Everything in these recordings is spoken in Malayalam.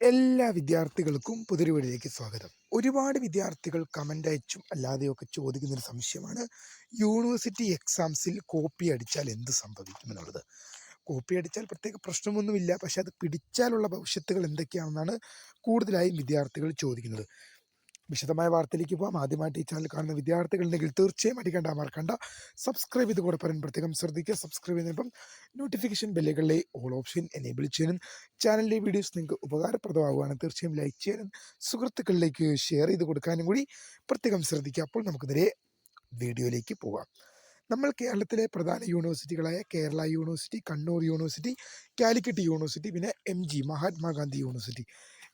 എല്ലാ വിദ്യാർത്ഥികൾക്കും പുതിയൊരു സ്വാഗതം. ഒരുപാട് വിദ്യാർത്ഥികൾ കമന്റ് അയച്ചും അല്ലാതെയൊക്കെ ചോദിക്കുന്നൊരു സംശയമാണ് യൂണിവേഴ്സിറ്റി എക്സാംസിൽ കോപ്പി അടിച്ചാൽ എന്ത് സംഭവിക്കും എന്നുള്ളത്? കോപ്പി അടിച്ചാൽ പ്രത്യേക പ്രശ്നമൊന്നുമില്ല പക്ഷേ അത് പിടിച്ചാലുള്ള ഭവിഷ്യത്തുകൾ എന്തൊക്കെയാണെന്നാണ് കൂടുതലായും വിദ്യാർത്ഥികൾ ചോദിക്കുന്നത്. വിശദമായ വാർത്തയിലേക്ക് പോകാം ആദ്യമായിട്ട് ഈ ചാനൽ കാണുന്ന വിദ്യാർത്ഥികളുണ്ടെങ്കിൽ തീർച്ചയായും അടിക്കേണ്ട മറക്കണ്ട. സബ്സ്ക്രൈബ് ചെയ്ത് കൂടെ പറയാൻ പ്രത്യേകം ശ്രദ്ധിക്കുക. സബ്സ്ക്രൈബ് ചെയ്യുന്നതിനൊപ്പം നോട്ടിഫിക്കേഷൻ ബെല്ലുകളിലെ ഓൾ ഓപ്ഷൻ എനേബിൾ ചെയ്യാനും ചാനലിലെ വീഡിയോസ് നിങ്ങൾക്ക് ഉപകാരപ്രദമാകുകയാണ് തീർച്ചയായും ലൈക്ക് ചെയ്യാനും സുഹൃത്തുക്കളിലേക്ക് ഷെയർ ചെയ്ത് കൊടുക്കാനും കൂടി പ്രത്യേകം ശ്രദ്ധിക്കുക. അപ്പോൾ നമുക്ക് നേരെ വീഡിയോയിലേക്ക് പോകാം നമ്മൾ കേരളത്തിലെ പ്രധാന യൂണിവേഴ്സിറ്റികളായ Kerala university Kannur university Calicut university പിന്നെ എം ജി മഹാത്മാഗാന്ധി യൂണിവേഴ്സിറ്റി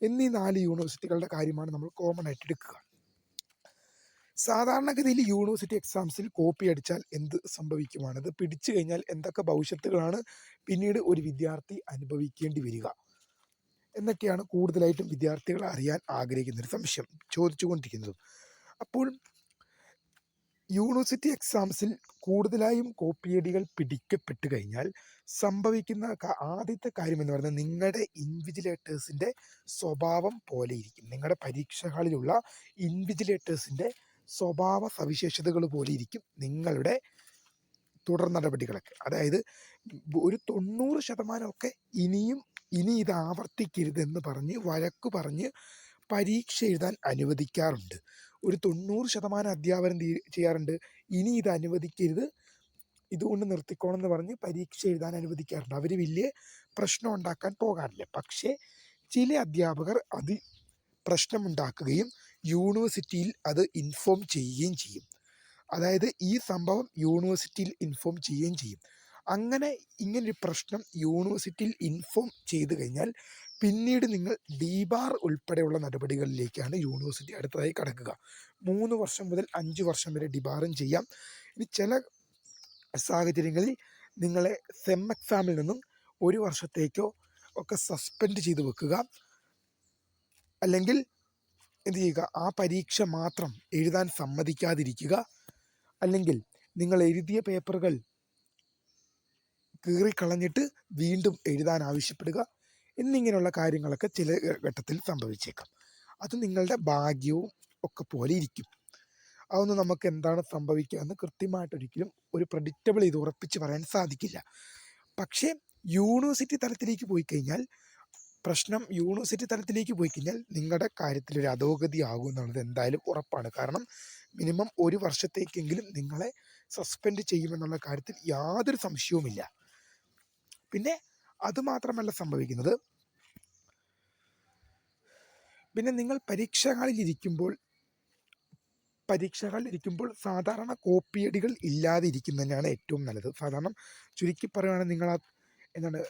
എന്നീ നാല് യൂണിവേഴ്സിറ്റികളുടെ കാര്യമാണ് നമ്മൾ കോമൺ ആയിട്ട് എടുക്കുക. സാധാരണഗതിയിൽ യൂണിവേഴ്സിറ്റി എക്സാംസിൽ കോപ്പി അടിച്ചാൽ എന്ത് സംഭവിക്കുമാണ്? ഇത് പിടിച്ചു കഴിഞ്ഞാൽ എന്തൊക്കെ ഭവിഷ്യത്തുകളാണ് പിന്നീട് ഒരു വിദ്യാർത്ഥി അനുഭവിക്കേണ്ടി വരിക? എന്നൊക്കെയാണ് കൂടുതലായിട്ടും വിദ്യാർത്ഥികൾ അറിയാൻ ആഗ്രഹിക്കുന്ന ഒരു സംശയം ചോദിച്ചുകൊണ്ടിരിക്കുന്നത്. അപ്പോൾ യൂണിവേഴ്സിറ്റി എക്സാംസിൽ കൂടുതലായും കോപ്പിയടികൾ പിടിക്കപ്പെട്ട് കഴിഞ്ഞാൽ സംഭവിക്കുന്ന ആദ്യത്തെ കാര്യം എന്ന് പറയുന്നത് നിങ്ങളുടെ ഇൻവിജിലേറ്റേഴ്സിന്റെ സ്വഭാവം പോലെ ഇരിക്കും. നിങ്ങളുടെ പരീക്ഷകളിലുള്ള ഇൻവിജിലേറ്റേഴ്സിന്റെ സ്വഭാവ സവിശേഷതകൾ പോലെ ഇരിക്കും നിങ്ങളുടെ തുടർ നടപടികളൊക്കെ. അതായത് ഒരു തൊണ്ണൂറ് ശതമാനമൊക്കെ ഇനിയും ഇനി ഇത് ആവർത്തിക്കരുതെന്ന് പറഞ്ഞ് വഴക്ക് പറഞ്ഞ് പരീക്ഷ എഴുതാൻ അനുവദിക്കാറുണ്ട്. ഒരു തൊണ്ണൂറ് ശതമാനം അധ്യാപനം ചെയ്യാറുണ്ട്. ഇനി ഇത് അനുവദിക്കരുത്. ഇതുകൊണ്ട് നിർത്തിക്കോണം എന്ന് പറഞ്ഞ് പരീക്ഷ എഴുതാൻ അനുവദിക്കാറുണ്ട്. അവർ വലിയ പ്രശ്നം ഉണ്ടാക്കാൻ പോകാറില്ല. പക്ഷേ ചില അധ്യാപകർ അത് പ്രശ്നമുണ്ടാക്കുകയും യൂണിവേഴ്സിറ്റിയിൽ അത് ഇൻഫോം ചെയ്യുകയും ചെയ്യും. അതായത് ഈ സംഭവം യൂണിവേഴ്സിറ്റിയിൽ ഇൻഫോം ചെയ്യുകയും ചെയ്യും. അങ്ങനെ ഇങ്ങനൊരു പ്രശ്നം യൂണിവേഴ്സിറ്റിയിൽ ഇൻഫോം ചെയ്തു കഴിഞ്ഞാൽ പിന്നീട് നിങ്ങൾ ഡിബാർ ഉൾപ്പെടെയുള്ള നടപടികളിലേക്കാണ് യൂണിവേഴ്സിറ്റി അടുത്തതായി കടക്കുക. മൂന്ന് വർഷം മുതൽ അഞ്ച് വർഷം വരെ ഡിബാറും ചെയ്യാം. ഇനി ചില സാഹചര്യങ്ങളിൽ നിങ്ങളെ സെം എക്സാമിൽ നിന്നും ഒരു വർഷത്തേക്കോ ഒക്കെ സസ്പെൻഡ് ചെയ്ത് വെക്കുക. അല്ലെങ്കിൽ എന്ത് ചെയ്യുക? ആ പരീക്ഷ മാത്രം എഴുതാൻ സമ്മതിക്കാതിരിക്കുക. അല്ലെങ്കിൽ നിങ്ങൾ എഴുതിയ പേപ്പറുകൾ കീറിക്കളഞ്ഞിട്ട് വീണ്ടും എഴുതാൻ ആവശ്യപ്പെടുക. എന്നിങ്ങനെയുള്ള കാര്യങ്ങളൊക്കെ ചില ഘട്ടത്തിൽ സംഭവിച്ചേക്കാം. അത് നിങ്ങളുടെ ഭാഗ്യവും ഒക്കെ പോലെ ഇരിക്കും. അതൊന്നും നമുക്ക് എന്താണ് സംഭവിക്കുക എന്ന് കൃത്യമായിട്ടൊരിക്കലും ഒരു പ്രഡിക്റ്റബിൾ ചെയ്ത് ഉറപ്പിച്ച് പറയാൻ സാധിക്കില്ല. പക്ഷേ യൂണിവേഴ്സിറ്റി തലത്തിലേക്ക് പോയി കഴിഞ്ഞാൽ പ്രശ്നം യൂണിവേഴ്സിറ്റി തലത്തിലേക്ക് പോയി കഴിഞ്ഞാൽ നിങ്ങളുടെ കാര്യത്തിൽ ഒരു അധോഗതി ആകും എന്നുള്ളത് എന്തായാലും ഉറപ്പാണ്. കാരണം മിനിമം ഒരു വർഷത്തേക്കെങ്കിലും നിങ്ങളെ സസ്പെൻഡ് ചെയ്യുമെന്നുള്ള കാര്യത്തിൽ യാതൊരു സംശയവുമില്ല. പിന്നെ അതുമാത്രമല്ല സംഭവിക്കുന്നത്. പിന്നെ നിങ്ങൾ പരീക്ഷകളിൽ ഇരിക്കുമ്പോൾ സാധാരണ കോപ്പിയടികൾ ഇല്ലാതെ ഇരിക്കുന്നതന്നെയാണ് ഏറ്റവും നല്ലത്. സാധാരണ ചുരുക്കി പറയുകയാണെങ്കിൽ നിങ്ങൾ ആ എന്താണ്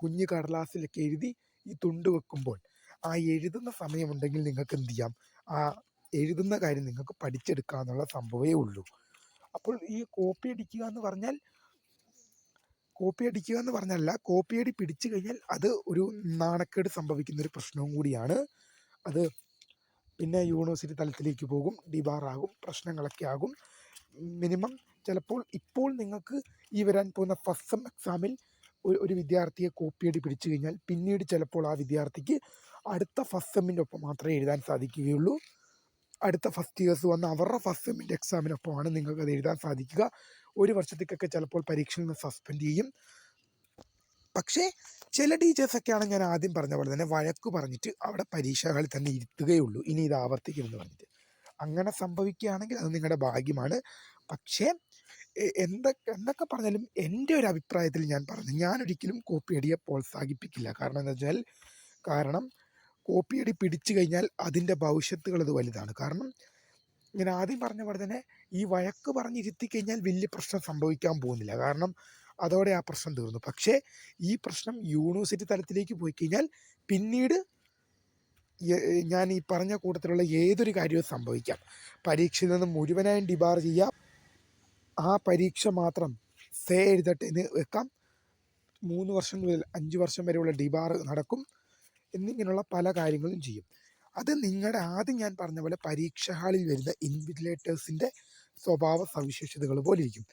കുഞ്ഞു കടലാസിലൊക്കെ എഴുതി ഈ തുണ്ട് വെക്കുമ്പോൾ ആ എഴുതുന്ന സമയമുണ്ടെങ്കിൽ നിങ്ങൾക്ക് എന്ത് ചെയ്യാം? ആ എഴുതുന്ന കാര്യം നിങ്ങൾക്ക് പഠിച്ചെടുക്കാന്നുള്ള സംഭവമേ ഉള്ളൂ. അപ്പോൾ ഈ കോപ്പി അടിക്കുക എന്ന് പറഞ്ഞാൽ കോപ്പി അടിക്കുക എന്ന് പറഞ്ഞല്ല കോപ്പി അടി പിടിച്ചു കഴിഞ്ഞാൽ അത് ഒരു നാണക്കേട് സംഭവിക്കുന്ന ഒരു പ്രശ്നവും കൂടിയാണ്. അത് പിന്നെ യൂണിവേഴ്സിറ്റി തലത്തിലേക്ക് പോകും ഡിബാറാകും പ്രശ്നങ്ങളൊക്കെ ആകും. മിനിമം ചിലപ്പോൾ ഇപ്പോൾ നിങ്ങൾക്ക് ഈ വരാൻ പോകുന്ന ഫസ്റ്റ് സെം എക്സാമിൽ ഒരു വിദ്യാർത്ഥിയെ കോപ്പിയടി പിടിച്ചു കഴിഞ്ഞാൽ പിന്നീട് ചിലപ്പോൾ ആ വിദ്യാർത്ഥിക്ക് അടുത്ത ഫസ്റ്റ് സെമ്മിന്റെ ഒപ്പം മാത്രമേ എഴുതാൻ സാധിക്കുകയുള്ളൂ. അടുത്ത ഫസ്റ്റ് ഇയേഴ്സ് വന്ന് അവരുടെ ഫസ്റ്റ് സെമ്മിന്റെ എക്സാമിനൊപ്പമാണ് നിങ്ങൾക്ക് അത് എഴുതാൻ സാധിക്കുക. ഒരു വർഷത്തേക്കൊക്കെ ചിലപ്പോൾ പരീക്ഷയിൽ നിന്ന് സസ്പെൻഡ് ചെയ്യും. പക്ഷേ ചില ടീച്ചേഴ്സൊക്കെയാണ് ഞാൻ ആദ്യം പറഞ്ഞ പോലെ തന്നെ വഴക്ക് പറഞ്ഞിട്ട് അവിടെ പരീക്ഷകളിൽ തന്നെ ഇരുത്തുകയുള്ളൂ. ഇനി ഇത് ആവർത്തിക്കുമെന്ന് പറഞ്ഞിട്ട്. അങ്ങനെ സംഭവിക്കുകയാണെങ്കിൽ അത് നിങ്ങളുടെ ഭാഗ്യമാണ്. പക്ഷേ എന്തൊക്കെ എന്തൊക്കെ പറഞ്ഞാലും എന്റെ ഒരു അഭിപ്രായത്തിൽ ഞാൻ പറഞ്ഞു ഞാനൊരിക്കലും കോപ്പിയടിയെ പ്രോത്സാഹിപ്പിക്കില്ല. കാരണം എന്താ വെച്ചാൽ കാരണം കോപ്പിയടി പിടിച്ചു കഴിഞ്ഞാൽ അതിന്റെ ഭവിഷ്യത്തുകൾ അത് വലുതാണ്. കാരണം ഞാൻ ആദ്യം പറഞ്ഞ പോലെ തന്നെ ഈ വഴക്ക് പറഞ്ഞിരുത്തി കഴിഞ്ഞാൽ വലിയ പ്രശ്നം സംഭവിക്കാൻ പോകുന്നില്ല. കാരണം അതോടെ ആ പ്രശ്നം തീർന്നു. പക്ഷേ ഈ പ്രശ്നം യൂണിവേഴ്സിറ്റി തലത്തിലേക്ക് പോയി കഴിഞ്ഞാൽ പിന്നീട് ഞാൻ ഈ പറഞ്ഞ കൂട്ടത്തിലുള്ള ഏതൊരു കാര്യവും സംഭവിക്കാം. പരീക്ഷയിൽ നിന്ന് മുഴുവനായും ഡിബാർ ചെയ്യാം. ആ പരീക്ഷ മാത്രം സേ എഴുതട്ടെ എന്ന് വെക്കാം. മൂന്ന് വർഷം മുതൽ അഞ്ച് വർഷം വരെയുള്ള ഡിബാർ നടക്കും. എന്നിങ്ങനെയുള്ള പല കാര്യങ്ങളും ചെയ്യും. അത് നിങ്ങളുടെ ആദ്യം ഞാൻ പറഞ്ഞ പോലെ പരീക്ഷ ഹാളിൽ വരുന്ന ഇൻവിജിലേറ്റേഴ്സിന്റെ സ്വഭാവ സവിശേഷതകൾ പോലെ ഇരിക്കും.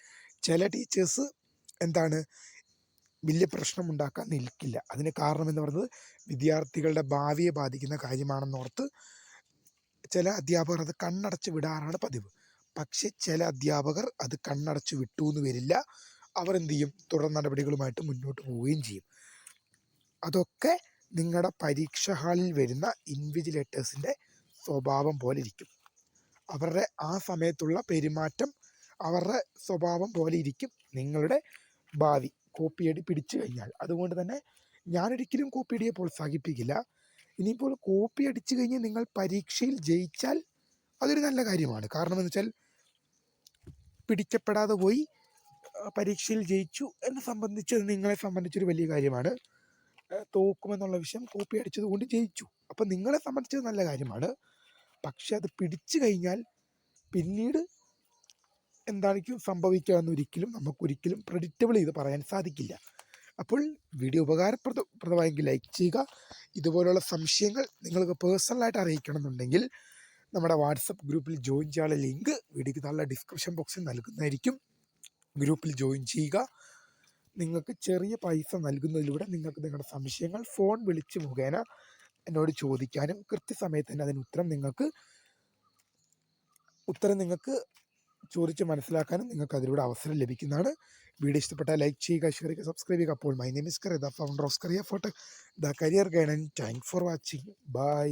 ചില ടീച്ചേഴ്സ് എന്താണ് വലിയ പ്രശ്നം ഉണ്ടാക്കാൻ നിൽക്കില്ല. അതിന് കാരണം എന്ന് പറയുന്നത് വിദ്യാർത്ഥികളുടെ ഭാവിയെ ബാധിക്കുന്ന കാര്യമാണെന്നോർത്ത് ചില അധ്യാപകർ അത് കണ്ണടച്ച് വിടാറാണ് പതിവ്. പക്ഷേ ചില അധ്യാപകർ അത് കണ്ണടച്ച് വിട്ടു എന്ന് വരില്ല. അവർ എന്ത് ചെയ്യും? തുടർ നടപടികളുമായിട്ട് മുന്നോട്ട് പോവുകയും ചെയ്യും. അതൊക്കെ നിങ്ങളുടെ പരീക്ഷ ഹാളിൽ വരുന്ന ഇൻവിജിലേറ്റേഴ്സിന്റെ സ്വഭാവം പോലെ ഇരിക്കും. അവരുടെ ആ സമയത്തുള്ള പെരുമാറ്റം അവരുടെ സ്വഭാവം പോലെ ഇരിക്കും നിങ്ങളുടെ ഭാവി. കോപ്പിയടി പിടിച്ചു കഴിഞ്ഞാൽ. അതുകൊണ്ട് തന്നെ ഞാനൊരിക്കലും കോപ്പിയടിയെ പ്രോത്സാഹിപ്പിക്കില്ല. ഇനിയിപ്പോൾ കോപ്പി അടിച്ചു കഴിഞ്ഞ് നിങ്ങൾ പരീക്ഷയിൽ ജയിച്ചാൽ അതൊരു നല്ല കാര്യമാണ്. കാരണം എന്ന് വെച്ചാൽ പിടിക്കപ്പെടാതെ പോയി പരീക്ഷയിൽ ജയിച്ചു എന്നെ സംബന്ധിച്ച് നിങ്ങളെ സംബന്ധിച്ചൊരു വലിയ കാര്യമാണ്. തോക്കുമെന്നുള്ള വിഷയം കോപ്പി അടിച്ചത് കൊണ്ട് ജയിച്ചു. അപ്പം നിങ്ങളെ സംബന്ധിച്ചത് നല്ല കാര്യമാണ്. പക്ഷെ അത് പിടിച്ചു കഴിഞ്ഞാൽ പിന്നീട് എന്തായിരിക്കും സംഭവിക്കുക എന്നൊരിക്കലും നമുക്കൊരിക്കലും പ്രഡിക്റ്റബിൾ ചെയ്ത് പറയാൻ സാധിക്കില്ല. അപ്പോൾ വീഡിയോ ഉപകാരപ്രദ പ്രദമായെങ്കിൽ ലൈക്ക് ചെയ്യുക. ഇതുപോലുള്ള സംശയങ്ങൾ നിങ്ങൾക്ക് പേഴ്സണലായിട്ട് അറിയിക്കണമെന്നുണ്ടെങ്കിൽ നമ്മുടെ വാട്സപ്പ് ഗ്രൂപ്പിൽ ജോയിൻ ചെയ്യാനുള്ള ലിങ്ക് വീഡിയോക്ക് താഴെ ഡിസ്ക്രിപ്ഷൻ ബോക്സിൽ നൽകുന്നതായിരിക്കും. ഗ്രൂപ്പിൽ ജോയിൻ ചെയ്യുക. നിങ്ങൾക്ക് ചെറിയ പൈസ നൽകുന്നതിലൂടെ നിങ്ങൾക്ക് നിങ്ങളുടെ സംശയങ്ങൾ ഫോൺ വിളിച്ച് മുഖേന എന്നോട് ചോദിക്കാനും കൃത്യസമയത്ത് തന്നെ അതിന് ഉത്തരം നിങ്ങൾക്ക് ഉത്തരം നിങ്ങൾക്ക് ചോദിച്ച് മനസ്സിലാക്കാനും നിങ്ങൾക്ക് അതിലൂടെ അവസരം ലഭിക്കുന്നതാണ്. വീഡിയോ ഇഷ്ടപ്പെട്ടാൽ ലൈക്ക് ചെയ്യുക ഷെയർ ചെയ്യുക സബ്സ്ക്രൈബ് ചെയ്യുക. അപ്പോൾ my name is Kariya the founder of Kariya photo the career guide and thank for watching bye